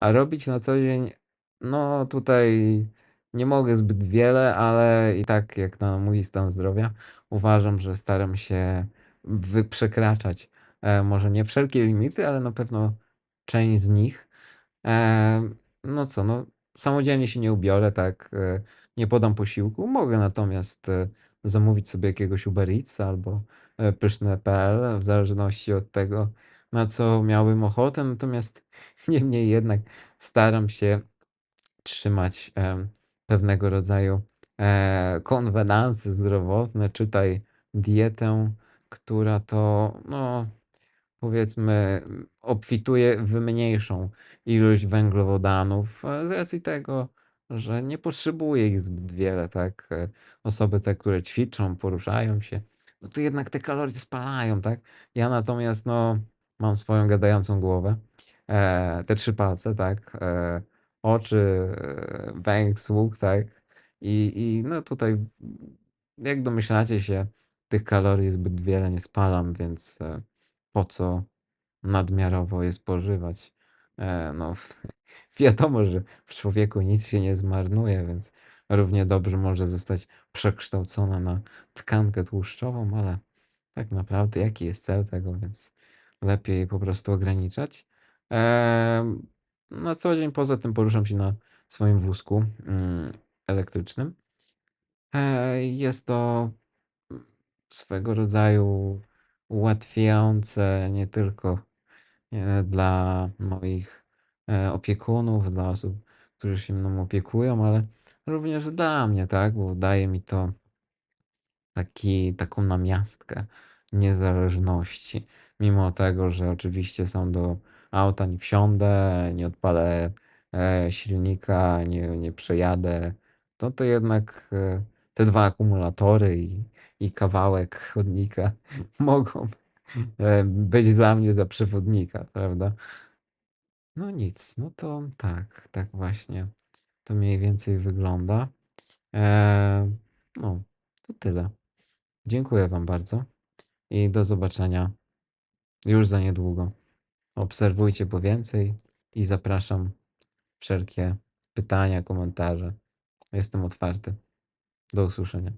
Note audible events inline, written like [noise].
A robić na co dzień, no tutaj nie mogę zbyt wiele, ale i tak jak na mój stan zdrowia, uważam, że staram się wy przekraczać, e, może nie wszelkie limity, ale na pewno część z nich. Em, no co, no samodzielnie się nie ubiorę, tak, e, nie podam posiłku. Mogę natomiast, e, zamówić sobie jakiegoś Uber Eatsa albo, e, Pyszne.pl w zależności od tego, na co miałbym ochotę. Natomiast [laughs] niemniej jednak staram się trzymać, pewnego rodzaju, e, konwenanse zdrowotne, czytaj dietę, która to, no powiedzmy, obfituje w mniejszą ilość węglowodanów, e, z racji tego, że nie potrzebuję ich zbyt wiele, tak. E, osoby te, które ćwiczą, poruszają się, no to jednak te kalorie spalają, tak. Ja natomiast, no, mam swoją gadającą głowę, e, te 3 palce, tak, e, oczy, e, węch, słuch, tak. I i no tutaj, jak domyślacie się, tych kalorii zbyt wiele nie spalam, więc, e, po co nadmiarowo je spożywać. E, no [laughs] wiadomo, że w człowieku nic się nie zmarnuje, więc równie dobrze może zostać przekształcona na tkankę tłuszczową, ale tak naprawdę jaki jest cel tego, więc lepiej po prostu ograniczać. Na co dzień poza tym poruszam się na swoim wózku, mm, elektrycznym. E, jest to, swego rodzaju ułatwiające nie tylko, e, dla moich, e, opiekunów, dla osób, którzy się mną opiekują, ale również dla mnie, tak, bo daje mi to taki taką namiastkę niezależności. Mimo tego, że oczywiście sam do auta nie wsiądę, nie odpalę, e, silnika, nie nie przejadę, to to jednak, e, te 2 akumulatory i i kawałek chodnika [laughs] mogą, e, być dla mnie za przewodnika, prawda? No nic, no to tak, tak właśnie to mniej więcej wygląda. Eee, no, to tyle. Dziękuję wam bardzo i do zobaczenia już za niedługo. Obserwujcie po więcej i zapraszam wszelkie pytania, komentarze. Jestem otwarty. Do usłyszenia.